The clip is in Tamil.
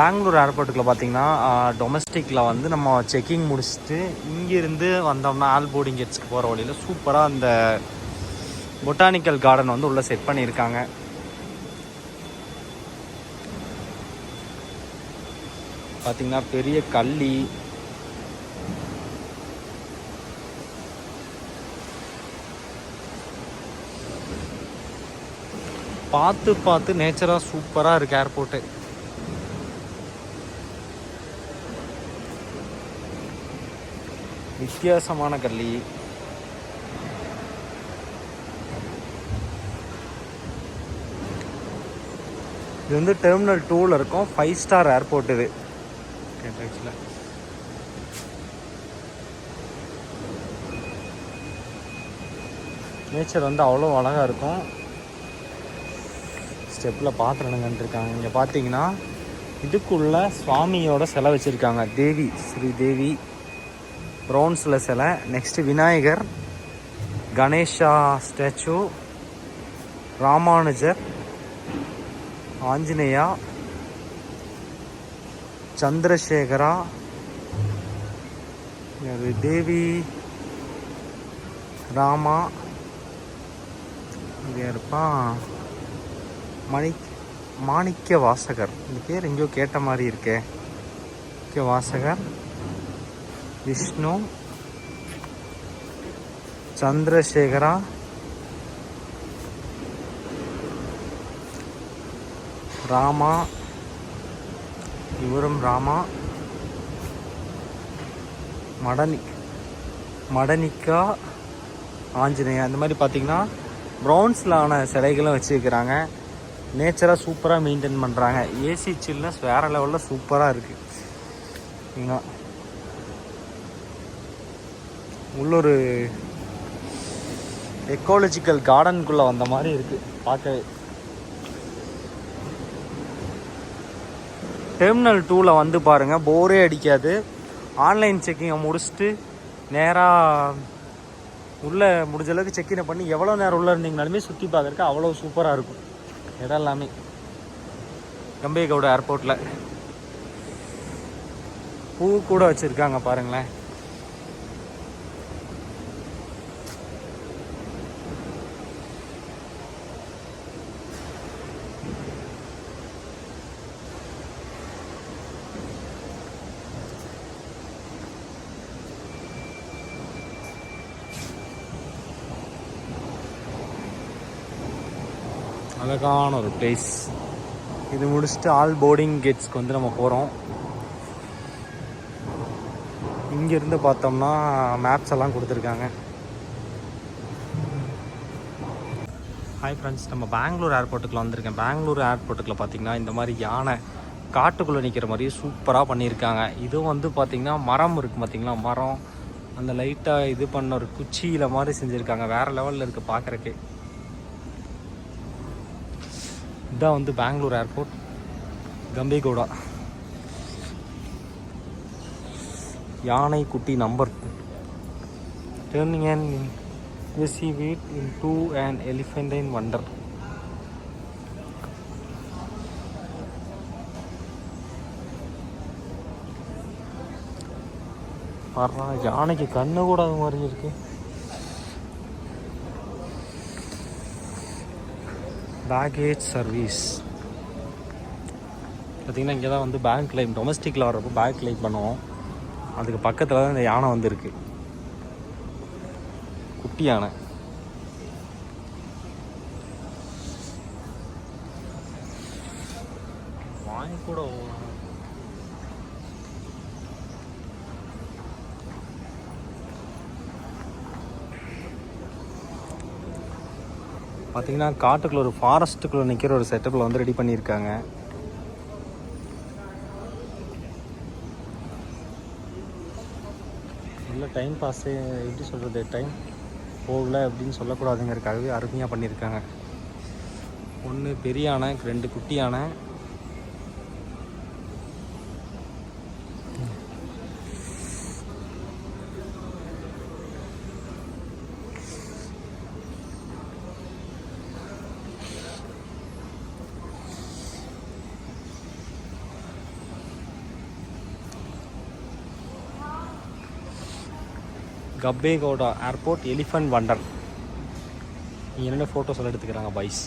பெங்களூர் ஏர்போர்ட்டுக்குள்ள பார்த்தீங்கன்னா டொமஸ்டிக்கில் வந்து நம்ம செக்கிங் முடிச்சுட்டு இங்கேருந்து வந்தோம்னா ஆல் போர்டிங் கேட்ஸ்க்கு போகிற வழியில் சூப்பராக அந்த பொட்டானிக்கல் கார்டன் வந்து உள்ளே செட் பண்ணியிருக்காங்க. பார்த்தீங்கன்னா பெரிய கள்ளி பார்த்து பார்த்து நேச்சராக சூப்பராக இருக்குது ஏர்போர்ட்டு வித்தியாசமான கள்ளி இது வந்து டெர்மினல் டூவில் இருக்கும். ஃபைவ் ஸ்டார் ஏர்போர்ட் இது. ஆக்சுவலாக நேச்சர் வந்து அவ்வளோ அழகாக இருக்கும். ஸ்டெப்பில் பாத்திரணுங்கன்னு இருக்காங்க இங்கே பார்த்தீங்கன்னா இதுக்குள்ள சுவாமியோட சிலை வச்சுருக்காங்க. தேவி ஸ்ரீ தேவி. ப்ரௌன்ஸில் சிலை. நெக்ஸ்ட்டு விநாயகர் கணேஷா ஸ்டாச்சு ராமானுஜர் ஆஞ்சநேயா சந்திரசேகரா தேவி ராமா இங்கே இருப்பான் மணி மாணிக்க வாசகர் இந்த பேர் எங்கேயோ கேட்ட மாதிரி இருக்கே. மாணிக்க வாசகர். விஷ்ணு சந்திரசேகரா ராமா இவரும் ராமா மடனி மடனிக்கா ஆஞ்சநேயா. இந்த மாதிரி பார்த்தீங்கன்னா ப்ரௌன்ஸில் ஆன சிலைகளும் வச்சுருக்கிறாங்க. நேச்சராக சூப்பராக மெயின்டைன் பண்ணுறாங்க ஏசி சில்னஸ் வேறு லெவலில் சூப்பராக இருக்குது உள்ளொரு எக்காலஜிக்கல் கார்டனுக்குள்ளே வந்த மாதிரி இருக்குது பார்க்கவே. டெர்மினல் டூவில் வந்து பாருங்கள் போரே அடிக்காது. ஆன்லைன் செக்கிங்கை முடிச்சுட்டு நேராக உள்ளே முடிஞ்ச அளவுக்கு செக்கினை பண்ணி எவ்வளோ நேரம் உள்ளே இருந்தீங்கனாலுமே சுற்றி பார்க்குறக்கு அவ்வளோ சூப்பராக இருக்கும். இடம் எல்லாமே. கம்பேகவுட ஏர்போர்ட்டில் பூ கூட வச்சுருக்காங்க பாருங்களேன். அழகான ஒரு பிளேஸ் இது முடிச்சுட்டு ஆல் போர்டிங் கேட்ஸ்க்கு வந்து நம்ம போகிறோம் இங்கேருந்து பார்த்தோம்னா மேப்ஸ் எல்லாம் கொடுத்துருக்காங்க. ஹாய் ஃப்ரெண்ட்ஸ் நம்ம பெங்களூர் ஏர்போர்ட்டுக்குள்ள வந்திருக்கேன். பெங்களூர் ஏர்போர்ட்டுக்குள்ள பார்த்திங்கன்னா இந்த மாதிரி யானை காட்டுக்குள்ளே நிற்கிற மாதிரி சூப்பராக பண்ணியிருக்காங்க. இதுவும் வந்து பார்த்திங்கன்னா மரம் இருக்குது பார்த்திங்களா? மரம். அந்த லைட்டாக இது பண்ண ஒரு குச்சியில் மாதிரி செஞ்சுருக்காங்க. வேறு லெவலில் இருக்குது பார்க்குறக்கு இதான் வந்து பெங்களூர் ஏர்போர்ட் கம்பேகவுடா யானை குட்டி நம்பர் டேர்னிங் அண்ட் விசி வீட் இன் டூ அண்ட் an இன் வண்டர் பாடுறா யானைக்கு கண்ணு கூட அது மாதிரி இருக்குது பேக்கேஜ் சர்வீஸ் பார்த்திங்கன்னா இங்கே தான் வந்து பேங்க் கிளைம் டொமஸ்டிக்கில் வர்றப்போ பேங்க் கிளைம் பண்ணுவோம். அதுக்கு பக்கத்தில் தான் இந்த யானை வந்துருக்கு. குட்டி யானை. வாங்கி கூட பார்த்தீங்கன்னா காட்டுக்குள்ள ஒரு ஃபாரஸ்ட்டுக்குள்ளே நிற்கிற ஒரு செட்டப்பில் வந்து ரெடி பண்ணியிருக்காங்க. நல்ல டைம் பாஸு எப்படி சொல்கிறது டைம் போகல அப்படின்னு சொல்லக்கூடாதுங்கிறதுக்காகவே அருமையாக பண்ணியிருக்காங்க. ஒன்று பெரிய யானை ரெண்டு குட்டி யானை கப்பேகோடா ஏர்போர்ட் எலிஃபண்ட் வண்டர். இங்கே ஃபோட்டோஸ் எல்லாம் எடுத்துக்கிறாங்க பாய்ஸ்